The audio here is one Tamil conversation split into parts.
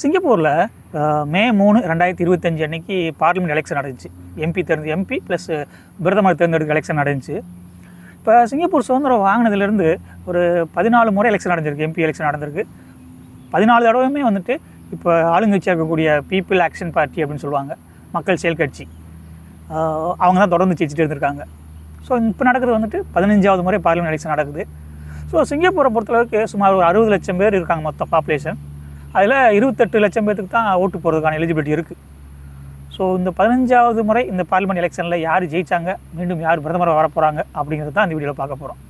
சிங்கப்பூரில் மே மூணு ரெண்டாயிரத்தி இருபத்தஞ்சு அன்னைக்கு பார்லிமெண்ட் எலெக்ஷன் நடந்துச்சு. எம்பி தேர்ந்து எம்பி ப்ளஸ் பிரதமர் தேர்ந்தெடுக்க எலெக்ஷன் நடந்துச்சு. இப்போ சிங்கப்பூர் சுதந்திரம் வாங்கினதுலேருந்து ஒரு பதினாலு முறை எலெக்ஷன் நடந்திருக்கு. எம்பி எலெக்ஷன் நடந்திருக்கு. பதினாலு தடவையுமே வந்துட்டு இப்போ ஆளுங்கட்சியாக இருக்கக்கூடிய பீப்புள் ஆக்ஷன் பார்ட்டி அப்படின்னு சொல்லுவாங்க. மக்கள் செயல் கட்சி. அவங்க தான் தொடர்ந்து ஜெயிச்சுட்டு இருந்திருக்காங்க. ஸோ இப்போ நடக்கிறது வந்துட்டு பதினஞ்சாவது முறை பார்லிமெண்ட் எலெக்ஷன் நடக்குது. ஸோ சிங்கப்பூரை பொறுத்தளவுக்கு சுமார் ஒரு அறுபது லட்சம் பேர் இருக்காங்க மொத்த பாப்புலேஷன் அதில் இருபத்தெட்டு லட்சம் பேத்துக்கு தான் ஓட்டு போகிறதுக்கான எலிஜிபிலிட்டி இருக்குது ஸோ இந்த பதினஞ்சாவது முறை இந்த பார்லிமெண்ட் எலெக்ஷனில் யார் ஜெயிச்சாங்க? மீண்டும் யார் பிரதமர் வர போகிறாங்க அப்படிங்கிறது தான் இந்த வீடியோவில் பார்க்க போகிறோம்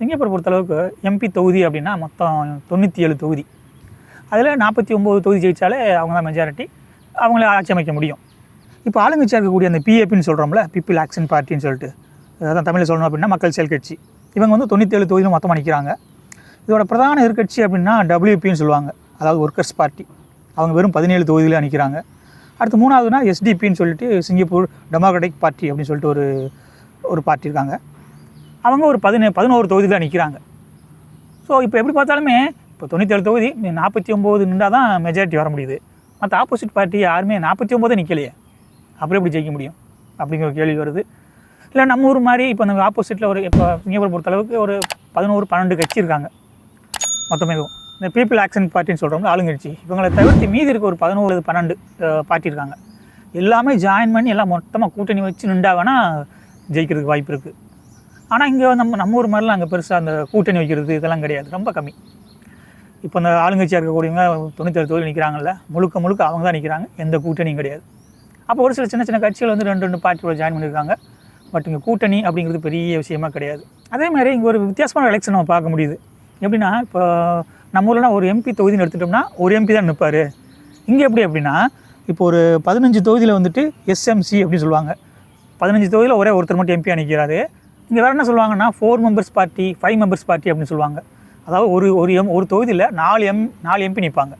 சிங்கப்பூர் பொறுத்தளவுக்கு எம்பி தொகுதி அப்படின்னா மொத்தம் தொண்ணூற்றி ஏழு தொகுதி. அதில் நாற்பத்தி ஒம்பது தொகுதி ஜெயித்தாலே அவங்க தான் மெஜாரிட்டி அவங்கள ஆட்சி அமைக்க முடியும். இப்போ ஆளுங்கட்சியாக இருக்கக்கூடிய அந்த பிஏபின்னு சொல்கிறோம்ல பீப்புள் ஆக்ஷன் பார்ட்டின்னு சொல்லிட்டு அதான் தமிழில் சொல்லணும் அப்படின்னா மக்கள் செயல் கட்சி. இவங்க வந்து தொண்ணூற்றி ஏழு தொகுதியில் மொத்தமாக நிற்கிறாங்க இதோட பிரதான எதிர்கட்சி அப்படின்னா டபிள்யூபின்னு சொல்லுவாங்க. அதாவது ஒர்க்கர்ஸ் பார்ட்டி அவங்க வெறும் பதினேழு தொகுதியில் நிற்கிறாங்க அடுத்து மூணாவதுனா எஸ்டிபின்னு சொல்லிட்டு சிங்கப்பூர் டெமோக்ராட்டிக் பார்ட்டி அப்படின்னு சொல்லிட்டு ஒரு ஒரு பார்ட்டி இருக்காங்க. அவங்க ஒரு பதினே பதினோரு தொகுதியில் நிற்கிறாங்க ஸோ இப்போ எப்படி பார்த்தாலுமே இப்போ தொண்ணூற்றேழு தொகுதி நாற்பத்தி ஒம்பது நின்றால் தான் மெஜாரிட்டி வர முடியுது. மற்ற ஆப்போசிட் பார்ட்டி யாருமே நாற்பத்தி ஒம்போதே நிற்கலையே அப்புறம் எப்படி ஜெயிக்க முடியும்? அப்படிங்கிற ஒரு கேள்வி வருது. இல்லை நம்ம ஊர் மாதிரி இப்போ நம்ம ஆப்போசிட்டில் ஒரு இப்போ சிங்கப்பூர் பொறுத்தளவுக்கு ஒரு பதினோரு பன்னெண்டு கட்சி இருக்காங்க. மொத்தமே இந்த பீப்புள் ஆக்ஷன் பார்ட்டின்னு சொல்கிறோம் ஆளுங்கட்சி. இவங்களை தவிர்த்து மீதி இருக்க ஒரு பதினோரு பன்னெண்டு பார்ட்டி இருக்காங்க. எல்லாமே ஜாயின் பண்ணி எல்லாம் மொத்தமாக கூட்டணி வச்சு நின்றா வேணால் ஜெயிக்கிறதுக்கு வாய்ப்பு இருக்குது ஆனால் இங்கே நம்ம நம்ம ஊர் மாதிரிலாம் அங்கே பெருசாக அந்த கூட்டணி வைக்கிறது இதெல்லாம் கிடையாது. ரொம்ப கம்மி. இப்போ அந்த ஆளுங்கட்சியாக இருக்கக்கூடியவங்க தொண்ணூத்தேழு தொழில் நிற்கிறாங்கல்ல முழுக்க முழுக்க அவங்க தான் நிற்கிறாங்க எந்த கூட்டணியும் கிடையாது. அப்போ ஒரு சில சின்ன சின்ன கட்சிகள் வந்து ரெண்டு ரெண்டு பார்ட்டியோட ஜாயின் பண்ணியிருக்காங்க. பட் இங்கே கூட்டணி அப்படிங்கிறது பெரிய விஷயமா கிடையாது. அதே மாதிரி இங்கே ஒரு வித்தியாசமான எலெக்ஷன் நம்ம பார்க்க முடியுது. எப்படின்னா இப்போ நம்ம ஊரில் ஒரு எம்பி தொகுதின்னு எடுத்துட்டோம்னா ஒரு எம்பி தான் நிற்பார் இங்கே எப்படி அப்படின்னா இப்போ ஒரு பதினஞ்சு தொகுதியில் வந்துட்டு எஸ்எம்சி அப்படின்னு சொல்லுவாங்க. பதினஞ்சு தொகுதியில் ஒரே ஒருத்தர் மட்டும் எம்பியாக நிற்கிறாரு இங்கே வேறு என்ன சொல்லுவாங்கன்னா four members party five members party அப்படின்னு சொல்லுவாங்க. அதாவது ஒரு ஒரு எம் ஒரு தொகுதியில் நாலு எம் நாலு எம்பி நிற்பாங்க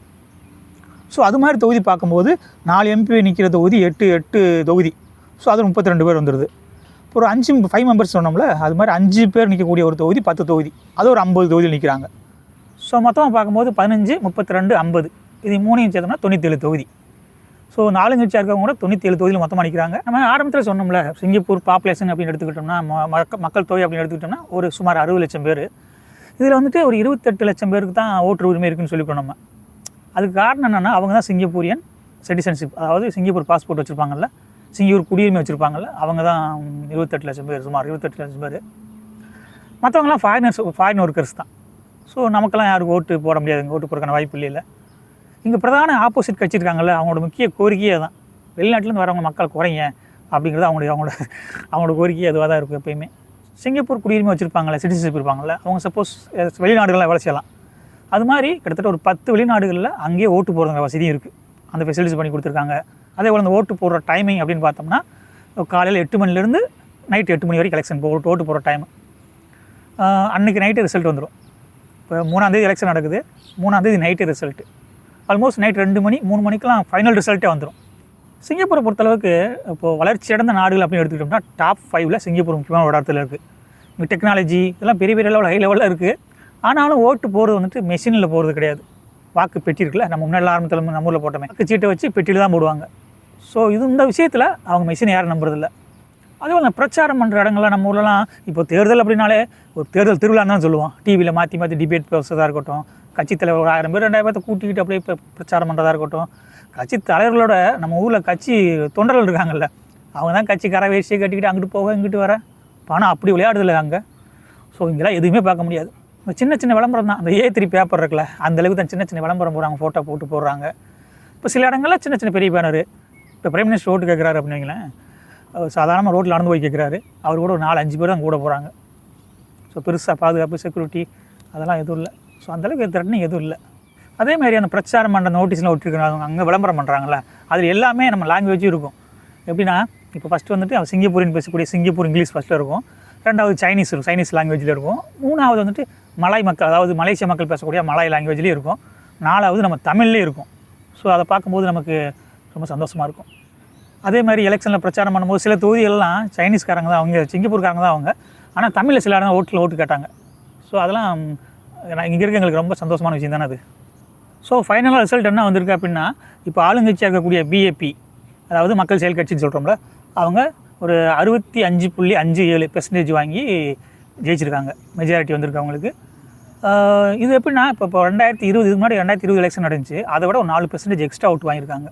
ஸோ அது மாதிரி தொகுதி பார்க்கும்போது நாலு எம்பி நிற்கிற தொகுதி எட்டு எட்டு தொகுதி. ஸோ அது முப்பத்தி ரெண்டு பேர் வந்துடுது ஒரு அஞ்சு ஃபைவ் மெம்பர்ஸ் சொன்னோம்ல அது மாதிரி அஞ்சு பேர் நிற்கக்கூடிய ஒரு தொகுதி பத்து தொகுதி. அது ஒரு ஐம்பது தொகுதியில் நிற்கிறாங்க ஸோ மொத்தமாக பார்க்கும்போது பதினஞ்சு முப்பத்தி ரெண்டு ஐம்பது. இது மூணையும் சேர்த்தோம்னா தொண்ணூற்றேழு தொகுதி. ஸோ நாலுங்கட்சியாக இருக்கவங்க கூட தொண்ணூற்றி ஏழு தொகுதியில் மொத்தமாக நிற்கிறாங்க நம்ம ஆரம்பத்தில் சொன்னோம்ல சிங்கப்பூர் பாப்புலேஷன் அப்படின்னு எடுத்துக்கிட்டோம்னா மக்கள் தொகை அப்படின்னு எடுத்துக்கிட்டோம்னா ஒரு சுமார் அறுபது லட்சம் பேர். இதில் வந்துட்டு ஒரு இருபத்தெட்டு லட்சம் பேருக்கு தான் ஓட்டு உரிமை இருக்குன்னு சொல்லி நம்ம. அதுக்கு காரணம் என்னென்னா அவங்க தான் சிங்கப்பூரியன் சிட்டிசன்ஷிப் அதாவது சிங்கப்பூர் பாஸ்போர்ட் வச்சுருப்பாங்கல்ல. சிங்கப்பூர் குடியுரிமை வச்சுருப்பாங்கல்ல அவங்க தான் இருபத்தெட்டு லட்சம் பேர் சுமார் இருபத்தெட்டு லட்சம் பேர். மற்றவங்களாம் ஃபாரினர்ஸ் ஃபாரின் ஒர்க்கர்ஸ் தான். ஸோ நமக்கெல்லாம் யாருக்கு ஓட்டு போட முடியாது ஓட்டு போடுறதுக்கான வாய்ப்பு இல்லை இங்கே பிரதான ஆப்போசிட் கட்சி இருக்காங்கல்ல அவங்களோட முக்கிய கோரிக்கையே தான் வெளிநாட்டிலேருந்து வரவங்க மக்கள் குறைங்க அப்படிங்கிறது அவங்களுடைய அவங்களோட அவங்களோட கோரிக்கை அதுவாக தான் இருக்கும் எப்பயுமே. சிங்கப்பூர் குடியுரிமை வச்சுருப்பாங்கல்ல சிட்டிசன்ஷிப் இருப்பாங்கல்ல அவங்க சப்போஸ் வெளிநாடுகளில் வேலை செய்யலாம். அது மாதிரி கிட்டத்தட்ட ஒரு பத்து வெளிநாடுகளில் அங்கேயே ஓட்டு போடுறதுங்கிற வசதியும் இருக்குது அந்த ஃபெசிலிட்டிஸ் பண்ணி கொடுத்துருக்காங்க. அதே போல் அந்த ஓட்டு போடுற டைமிங் அப்படின்னு பார்த்தோம்னா காலையில் எட்டு மணிலேருந்து நைட்டு எட்டு மணி வரைக்கும் எலெக்ஷன் போ ஓட்டு போடுற டைம் அன்றைக்கி நைட்டு ரிசல்ட் வந்துடும் இப்போ மூணாந்தேதி எலெக்ஷன் நடக்குது. மூணாந்தேதி நைட்டு ரிசல்ட்டு ஆல்மோஸ்ட் நைட் ரெண்டு மணி மூணு மணிக்கெலாம் ஃபைனல் ரிசல்ட்டே வந்துடும் சிங்கப்பூரை பொறுத்தளவுக்கு இப்போது வளர்ச்சி அடைந்த நாடுகள் அப்படின்னு எடுத்துக்கிட்டோம்னா டாப் ஃபைவ்ல சிங்கப்பூர் முக்கியமான ஒரு இடத்துல இருக்குது டெக்னாலஜி இதெல்லாம் பெரிய பெரிய லெவலில் ஹை லெவலில் இருக்குது ஆனாலும் ஓட்டு போகிறது வந்துட்டு மெஷினில் போகிறது கிடையாது. வாக்கு பெட்டி இருக்குல்ல நம்ம முன்னாடி ஆரம்பத்தில் நம்ம ஊரில் போட்டோமே. வாக்கு சீட்டை வச்சு பெட்டியில் தான் போடுவாங்க. ஸோ இது இந்த விஷயத்தில் அவங்க மெஷினை யாரும் நம்புறதில்ல. அதுவும் அந்த பிரச்சாரம் பண்ணுற இடங்கள்லாம் நம்ம ஊர்லலாம் இப்போ தேர்தல் அப்படின்னாலே ஒரு தேர்தல் திருவிழான்னு தான் சொல்லுவோம். டிவியில் மாற்றி மாற்றி டிபேட் பேசுறதா இருக்கட்டும் கட்சித் தலைவர் ஒரு ஆயிரம் பேர் ரெண்டாயிரம் பேர்த்த கூட்டிக்கிட்டு அப்படியே இப்போ பிரச்சாரம் பண்ணுறதா இருக்கட்டும். கட்சி தலைவர்களோட நம்ம ஊரில் கட்சி தொண்டர்கள் இருக்காங்கல்ல அவங்க தான் கட்சி கரை வேஷ்டியை கட்டிக்கிட்டு அங்கிட்டு போக இங்கிட்டு வர. பணம் அப்படி விளையாடுதில்ல அங்கே. ஸோ இங்கெல்லாம் எதுவுமே பார்க்க முடியாது. சின்ன சின்ன விளம்பரம் தான். அந்த ஏ த்ரீ பேப்பர் இருக்குல்ல அந்த அளவுக்கு தான் சின்ன சின்ன விளம்பரம் போடுறாங்க ஃபோட்டோ போட்டு போடுறாங்க. இப்போ சில இடங்கள்ல சின்ன சின்ன பெரிய பேனர் இப்போ பிரைம் மினிஸ்டர் ஓட்டு கேட்குறாரு அப்படின்னு வைங்களேன் அவர் சாதாரணமாக ரோட்டில் நடந்து போய் கேட்குறாரு. அவர் கூட ஒரு நாலு அஞ்சு பேர் தான் கூட போகிறாங்க. ஸோ பெருசாக பாதுகாப்பு செக்யூரிட்டி அதெல்லாம் எதுவும் இல்லை. ஸோ அந்தளவுக்கு திரட்டினு எதுவும் இல்லை. அதே மாதிரி அந்த பிரச்சாரம் பண்ணுற நோட்டீஸ்லாம் விட்டுருக்காங்க அங்கே விளம்பரம் பண்ணுறாங்களே அதில் எல்லாமே நம்ம லாங்குவேஜும் இருக்கும். எப்படின்னா இப்போ ஃபஸ்ட்டு வந்துட்டு அவன் சிங்கப்பூரின் பேசக்கூடிய சிங்கப்பூர் இங்கிலீஷ் ஃபஸ்ட்டில் இருக்கும். ரெண்டாவது சைனீஸ் இருக்கும் சைனீஸ் லாங்குவேஜில் இருக்கும். மூணாவது வந்துட்டு மலாய் மக்கள் அதாவது மலேசிய மக்கள் பேசக்கூடிய மலாய் லாங்குவேஜ்லேயும் இருக்கும். நாலாவது நம்ம தமிழ்லேயும் இருக்கும். ஸோ அதை பார்க்கும்போது நமக்கு ரொம்ப சந்தோஷமாக இருக்கும். அதே மாதிரி எலெக்ஷனில் பிரச்சாரம் பண்ணும்போது சில தொகுதிகள்லாம் சைனீஸ்காரங்க தான் அவங்க சிங்கப்பூர்காரங்க தான் அவங்க. ஆனால் தமிழில் சில இடம் ஓட்டில் ஓட்டு கேட்டாங்க. ஸோ அதெல்லாம் நான் இங்கே இருக்க எங்களுக்கு ரொம்ப சந்தோஷமான விஷயம் தானே அது. ஸோ ஃபைனலாக ரிசல்ட் என்ன வந்திருக்கு அப்படின்னா இப்போ ஆளுங்கட்சியாக இருக்கக்கூடிய பிஏபி அதாவது மக்கள் செயல் கட்சின்னு சொல்கிறோம்ல அவங்க ஒரு அறுபத்தி அஞ்சு புள்ளி அஞ்சு ஏழு பெர்சன்டேஜ் வாங்கி ஜெயிச்சிருக்காங்க. மெஜாரிட்டி வந்திருக்கு அவங்களுக்கு. இது எப்படின்னா இப்போ இப்போ ரெண்டாயிரத்தி இருபது இதுக்கு முன்னாடி ரெண்டாயிரத்தி இருபது எலெக்ஷன் நடந்துச்சு. அதை விட ஒரு நாலு பெர்சன்டேஜ் எக்ஸ்ட்ரா அவுட் வாங்கியிருக்காங்க.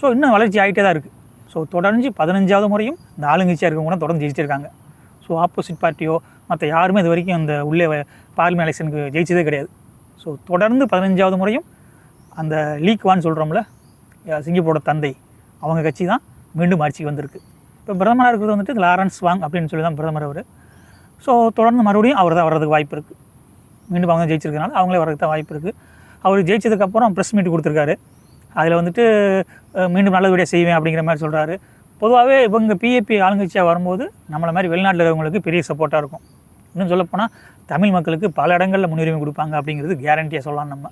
ஸோ இன்னும் வளர்ச்சி ஆகிட்டே தான் இருக்குது ஸோ தொடர்ந்து பதினஞ்சாவது முறையும் இந்த ஆளுங்கட்சியாக இருக்கவங்க கூட தொடர்ந்து ஜெயிச்சிருக்காங்க. ஸோ ஆப்போசிட் பார்ட்டியோ மற்ற யாருமே இது வரைக்கும் அந்த உள்ளே பார்லிமெண்ட் எலெக்ஷனுக்கு ஜெயிச்சதே கிடையாது. ஸோ தொடர்ந்து பதினஞ்சாவது முறையும் அந்த லீக் வான்னு சொல்கிறோம்ல சிங்கப்பூரோட தந்தை அவங்க கட்சி தான் மீண்டும் ஆட்சிக்கு வந்திருக்கு. இப்போ பிரதமராக இருக்கிறது வந்துட்டு லாரன்ஸ் வாங் அப்படின்னு சொல்லி தான் பிரதமர் அவர். ஸோ தொடர்ந்து மறுபடியும் அவர் தான் வர்றதுக்கு வாய்ப்பு இருக்குது மீண்டும் அவங்க ஜெயிச்சிருக்கனால அவங்களே வர்றதுக்கு தான் வாய்ப்பு இருக்குது அவர் ஜெயிச்சதுக்கப்புறம் ப்ரெஸ் மீட் கொடுத்துருக்காரு. அதில் வந்துட்டு மீண்டும் மீண்டும் நல்லபடியாக செய்வேன் அப்படிங்கிற மாதிரி சொல்கிறாரு பொதுவாகவே இவங்க பிஏபி ஆளுங்கட்சியாக வரும்போது நம்மளை மாதிரி வெளிநாட்டில் இருக்கிறவங்களுக்கு பெரிய சப்போர்ட்டாக இருக்கும். இன்னும் சொல்லப்போனால் தமிழ் மக்களுக்கு பல இடங்களில் முன்னுரிமை கொடுப்பாங்க அப்படிங்கிறது கேரண்டியாக சொல்லலாம் நம்ம.